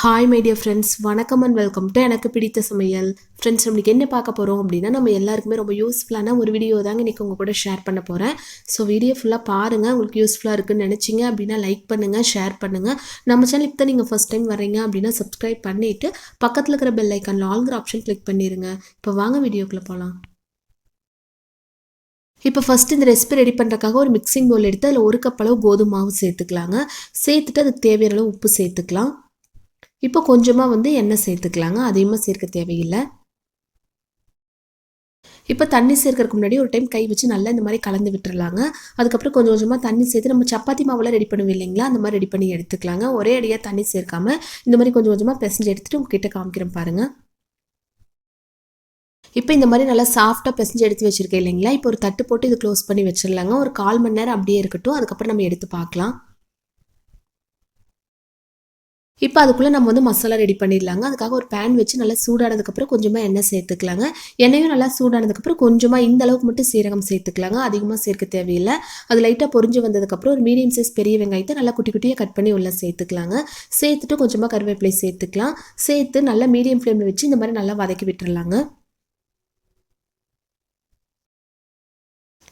Hi my friends வணக்கம் and welcome to எனக்கு பிடித்த சமையல். ஃப்ரெண்ட்ஸ் நம்மளுக்கு என்ன பார்க்க போகிறோம் அப்படின்னா நம்ம எல்லாருக்குமே ரொம்ப யூஸ்ஃபுல்லான ஒரு வீடியோ தாங்க இன்றைக்கி உங்கள் கூட ஷேர் பண்ண போகிறேன் ஸோ வீடியோ ஃபுல்லாக பாருங்கள் உங்களுக்கு யூஸ்ஃபுல்லாக இருக்குன்னு நினச்சிங்க அப்படின்னா லைக் பண்ணுங்கள் ஷேர் பண்ணுங்கள் நம்ம சேனல் இப்போ நீங்கள் ஃபஸ்ட் டைம் வரீங்க அப்படின்னா சப்ஸ்கிரைப் பண்ணிவிட்டு பக்கத்தில் இருக்கிற பெல் ஐக்கான் ஆல்கிற ஆப்ஷன் கிளிக் பண்ணிடுங்க இப்போ வாங்க வீடியோக்குள்ளே போகலாம் இப்போ ஃபஸ்ட்டு இந்த ரெசிபி ரெடி பண்ணுறக்காக ஒரு மிக்சிங் பவுல் எடுத்து அதில் ஒரு கப் அளவு கோதுமை சேர்த்துக்கலாங்க. சேர்த்துட்டு அதுக்கு தேவையான அளவு உப்பு சேர்த்துக்கலாம். இப்போ கொஞ்சமாக வந்து எண்ணெய் சேர்த்துக்கலாங்க. அதிகமாக சேர்க்க தேவையில்லை. இப்போ தண்ணி சேர்க்கறதுக்கு முன்னாடி ஒரு டைம் கை வச்சு நல்லா இந்த மாதிரி கலந்து விட்டுறலாங்க. அதுக்கப்புறம் கொஞ்சம் கொஞ்சமாக தண்ணி சேர்த்து நம்ம சப்பாத்தி மாவுலாம் ரெடி பண்ணுவோம் இல்லைங்களா? அந்த மாதிரி ரெடி பண்ணி எடுத்துக்கலாங்க. ஒரே அடியாக தண்ணி சேர்க்காம இந்த மாதிரி கொஞ்சம் கொஞ்சமாக பிசைஞ்சு எடுத்துகிட்டு உங்ககிட்ட காமிக்கிறேன் பாருங்கள் இப்போ இந்த மாதிரி நல்லா சாஃப்டாக பிசைஞ்சு எடுத்து வச்சுருக்கேன் இல்லைங்களா? இப்போ ஒரு தட்டு போட்டு இது க்ளோஸ் பண்ணி வச்சிடலாங்க. ஒரு கால் மணி நேரம் அப்படியே இருக்கட்டும். அதுக்கப்புறம் நம்ம எடுத்து பார்க்கலாம். இப்போ அதுக்குள்ளே நம்ம வந்து மசாலா ரெடி பண்ணிடலாங்க. அதுக்காக ஒரு பேன் வச்சு நல்லா சூடானதுக்கப்புறம் கொஞ்சமாக எண்ணெய் சேர்த்துக்கலாங்க. எண்ணெயும் நல்லா சூடானதுக்கப்புறம் கொஞ்சமாக இந்த அளவுக்கு மட்டும் சீரகம் சேர்த்துக்கலாங்க. அதிகமாக சேர்க்க தேவையில்லை. அது லைட்டாக பொறிஞ்சு வந்ததுக்கப்புறம் ஒரு மீடியம் சைஸ் பெரிய வெங்காயத்தை நல்லா குட்டி குட்டியாக கட் பண்ணி உள்ளே சேர்த்துக்கலாங்க. சேர்த்துட்டு கொஞ்சமாக கருவேப்பிலை சேர்த்துக்கலாம். சேர்த்து நல்லா மீடியம் ஃப்ளேமில் வச்சு இந்த மாதிரி நல்லா வதக்கி விட்டுறலாங்க.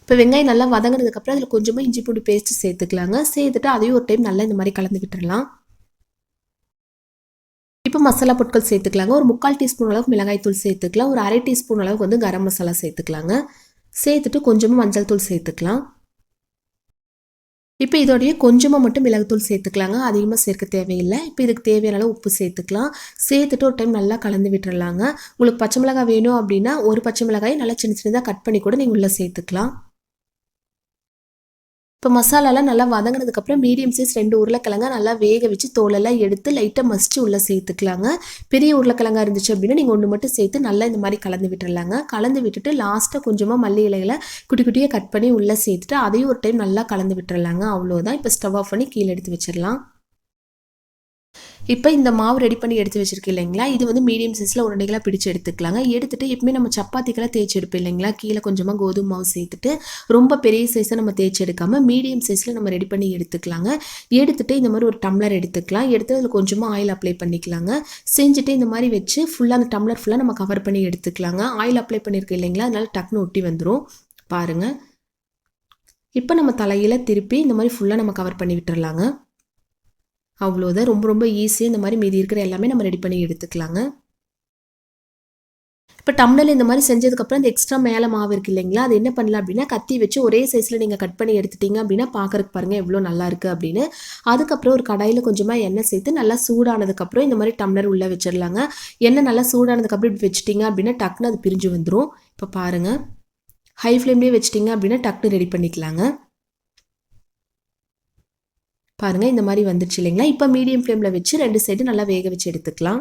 இப்போ வெங்காயம் நல்லா வதங்கினதுக்கப்புறம் அதில் கொஞ்சமாக இஞ்சி பூண்டு பேஸ்ட் சேர்த்துக்கலாங்க. சேர்த்துட்டு அதையும் ஒரு டைம் நல்லா இந்த மாதிரி கலந்து விட்டுடலாம் இப்போ மசாலா பொருட்கள் சேர்த்துக்கலாங்க. ஒரு முக்கால் டீஸ்பூன் அளவுக்கு மிளகாய் தூள் சேர்த்துக்கலாம். ஒரு அரை டீஸ்பூன் அளவுக்கு வந்து கரம் மசாலா சேர்த்துக்கலாங்க. சேர்த்துட்டு கொஞ்சமாக மஞ்சள் தூள் சேர்த்துக்கலாம். இப்போ இதோடைய கொஞ்சமாக மட்டும் மிளகுத்தூள் சேர்த்துக்கலாங்க. அதிகமாக சேர்க்க தேவையில்லை. இப்போ இதுக்கு தேவையான அளவு உப்பு சேர்த்துக்கலாம். சேர்த்துட்டு ஒரு டைம் நல்லா கலந்து விட்டுறலாங்க. உங்களுக்கு பச்சை மிளகாய் வேணும் அப்படின்னா ஒரு பச்சை மிளகாய் நல்லா சின்ன சின்னதாக கட் பண்ணி கூட நீங்கள் உள்ளே சேர்த்துக்கலாம். இப்போ மசாலாலாம் நல்லா வதங்கினதுக்கப்புறம் மீடியம் சைஸ் ரெண்டு உருளைக்கிழங்க நல்லா வேக வச்சு தோலெல்லாம் எடுத்து லைட்டாக மசிச்சு உள்ளே சேர்த்துக்கலாங்க. பெரிய உருளைக்கிழங்கா இருந்துச்சு அப்படின்னா நீங்கள் ஒன்று மட்டும் சேர்த்து நல்லா இந்த மாதிரி கலந்து விட்டுடலாங்க கலந்து விட்டுட்டு லாஸ்ட்டாக கொஞ்சமாக மல்லி இலைகளை குட்டி குட்டியாக கட் பண்ணி உள்ளே சேர்த்துட்டு அதையும் ஒரு டைம் நல்லா கலந்து விட்டுறலாங்க. அவ்வளோதான் இப்போ ஸ்டவ் ஆஃப் பண்ணி கீழே எடுத்து வச்சிடலாம். இப்போ இந்த மாவு ரெடி பண்ணி எடுத்து வச்சிருக்கு இல்லைங்களா? இது வந்து மீடியம் சைஸில் உருண்டைகளாக பிடிச்சி எடுத்துக்கலாங்க. எடுத்துகிட்டு எப்பவுமே நம்ம சப்பாத்திக்கெல்லாம் தேய்ச்சி எடுப்போம் இல்லைங்களா? கீழே கொஞ்சமாக கோதுமை மாவு சேர்த்துட்டு ரொம்ப பெரிய சைஸை நம்ம தேய்ச்சி எடுக்காமல் மீடியம் சைஸில் நம்ம ரெடி பண்ணி எடுத்துக்கலாங்க. எடுத்துகிட்டு இந்த மாதிரி ஒரு டம்ளர் எடுத்துக்கலாம். எடுத்து அதில் கொஞ்சமாக ஆயில் அப்ளை பண்ணிக்கலாங்க. செஞ்சுட்டு இந்த மாதிரி வச்சு ஃபுல்லாக அந்த டம்ளர் ஃபுல்லாக நம்ம கவர் பண்ணி எடுத்துக்கலாங்க. ஆயில் அப்ளை பண்ணியிருக்கு இல்லைங்களா? அதனால டக்குன்னு ஒட்டி வந்துடும் பாருங்கள் இப்போ நம்ம தலையில் திருப்பி இந்த மாதிரி ஃபுல்லாக நம்ம கவர் பண்ணி விட்டுறலாங்க. அவ்வளோதான் ரொம்ப ரொம்ப ஈஸியாக இந்த மாதிரி மீதி இருக்கிற எல்லாமே நம்ம ரெடி பண்ணி எடுத்துக்கலாங்க. இப்போ டம்ளர் இந்த மாதிரி செஞ்சதுக்கப்புறம் இந்த எக்ஸ்ட்ரா மேலே மாவு இருக்குது இல்லைங்களா? அது என்ன பண்ணலாம் அப்படின்னா கத்தி வச்சு ஒரே சைஸில் நீங்கள் கட் பண்ணி எடுத்துட்டீங்க அப்படின்னா பார்க்குறக்கு பாருங்கள் எவ்வளோ நல்லா இருக்குது அப்படின்னு. அதுக்கப்புறம் ஒரு கடாயில் கொஞ்சமாக எண்ணெய் சேர்த்து நல்லா சூடானதுக்கப்புறம் இந்த மாதிரி டம்ளர் உள்ளே வச்சிடலாங்க. எண்ணெய் நல்லா சூடானதுக்கப்புறம் இப்படி வச்சுட்டிங்க அப்படின்னா டக்குன்னு அது பிரிஞ்சு வந்துடும் இப்போ பாருங்கள் ஹை ஃப்ளேம்லேயே வச்சிட்டிங்க அப்படின்னா டக்குன்னு ரெடி பண்ணிக்கலாங்க. பாருங்கள் இந்த மாதிரி வந்துடுச்சு இல்லைங்களா? இப்போ மீடியம் ஃப்ளேமில் வச்சு ரெண்டு சைடு நல்லா வேக வச்சு எடுத்துக்கலாம்.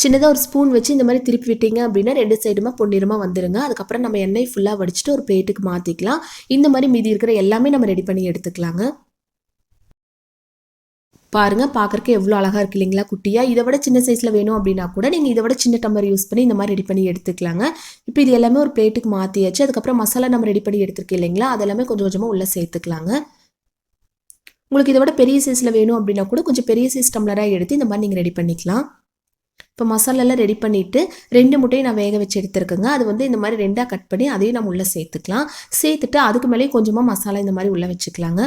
சின்னதாக ஒரு ஸ்பூன் வச்சு இந்த மாதிரி திருப்பி விட்டீங்க அப்படின்னா ரெண்டு சைடுமா பொன்னிறமாக வந்துடுங்க அதுக்கப்புறம் நம்ம எண்ணெய் ஃபுல்லாக வடிச்சிட்டு ஒரு பிளேட்டுக்கு மாற்றிக்கலாம் இந்த மாதிரி மீதி இருக்கிற எல்லாமே நம்ம ரெடி பண்ணி எடுத்துக்கலாங்க. பாருங்கள் பார்க்குறக்கு எவ்வளோ அழகாக இருக்கு இல்லைங்களா குட்டியாக இதை விட சின்ன சைஸில் வேணும் அப்படின்னா கூட நீங்கள் இதை விட சின்ன டம்பர் யூஸ் பண்ணி இந்த மாதிரி ரெடி பண்ணி எடுத்துக்கலாங்க. இப்போ இது எல்லாமே ஒரு பிளேட்டுக்கு மாற்றியாச்சு அதுக்கப்புறம் மசாலா நம்ம ரெடி பண்ணி எடுத்துருக்கோம் இல்லைங்களா? அதெல்லாமே கொஞ்சம் கொஞ்சமாக உள்ளே சேர்த்துக்கலாங்க. உங்களுக்கு இதை விட பெரிய சைஸில் வேணும் அப்படின்னா கூட கொஞ்சம் பெரிய சைஸ் டம்ளராக எடுத்து இந்த மாதிரி நீங்கள் ரெடி பண்ணிக்கலாம். இப்போ மசாலாலாம் ரெடி பண்ணிவிட்டு ரெண்டு முட்டையும் நான் வேக வச்சு எடுத்துருக்கேங்க. அது வந்து இந்த மாதிரி ரெண்டாக கட் பண்ணி அதையும் நம்ம உள்ளே சேர்த்துக்கலாம். சேர்த்துட்டு அதுக்கு மேலேயும் கொஞ்சமாக மசாலா இந்த மாதிரி உள்ளே வச்சுக்கலாங்க.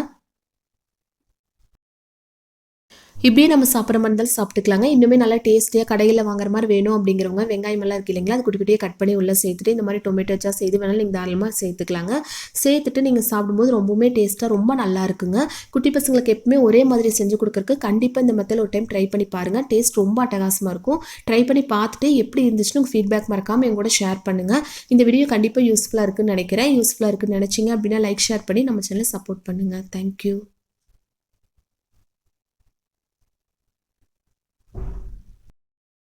இப்படியே நம்ம சாப்பிட்ற மாதிரி இருந்தாலும் சாப்பிட்டுக்கலாங்க. இன்னுமே நல்லா டேஸ்ட்டியாக கடையில் வாங்குற மாதிரி வேணும் அப்படிங்கிறவங்க வெங்காயம் எல்லாம் இருக்கு இல்லைங்களா? அது குட்டி குட்டியே கட் பண்ணி உள்ளே சேர்த்துட்டு இந்த மாதிரி டொமேட்டோ சாஸ் எது வேணாலும் நீங்கள் தாராளமாக சேர்த்துக்கலாங்க. சேர்த்துட்டு நீங்கள் சாப்பிடும்போது ரொம்பவுமே டேஸ்ட்டாக ரொம்ப நல்லா இருக்குங்க. குட்டி பசங்களுக்கு எப்பவுமே ஒரே மாதிரி செஞ்சு கொடுக்குறக்கு கண்டிப்பாக இந்த மெத்தட் ஒரு டைம் ட்ரை பண்ணி பாருங்கள் டேஸ்ட் ரொம்ப அட்டகாசமாக இருக்கும். ட்ரை பண்ணி பார்த்துட்டு எப்படி இருந்துச்சுன்னு உங்கள் ஃபீட்பேக் மறக்காமல் எங்கூட ஷேர் பண்ணுங்கள் இந்த வீடியோ கண்டிப்பாக யூஸ்ஃபுல்லாக இருக்குன்னு நினைக்கிறேன். யூஸ்ஃபுல்லாக இருக்குன்னு நினச்சிங்க அப்படின்னா லைக் ஷேர் பண்ணி நம்ம சேனலை சப்போர்ட் பண்ணுங்கள் தேங்க்யூ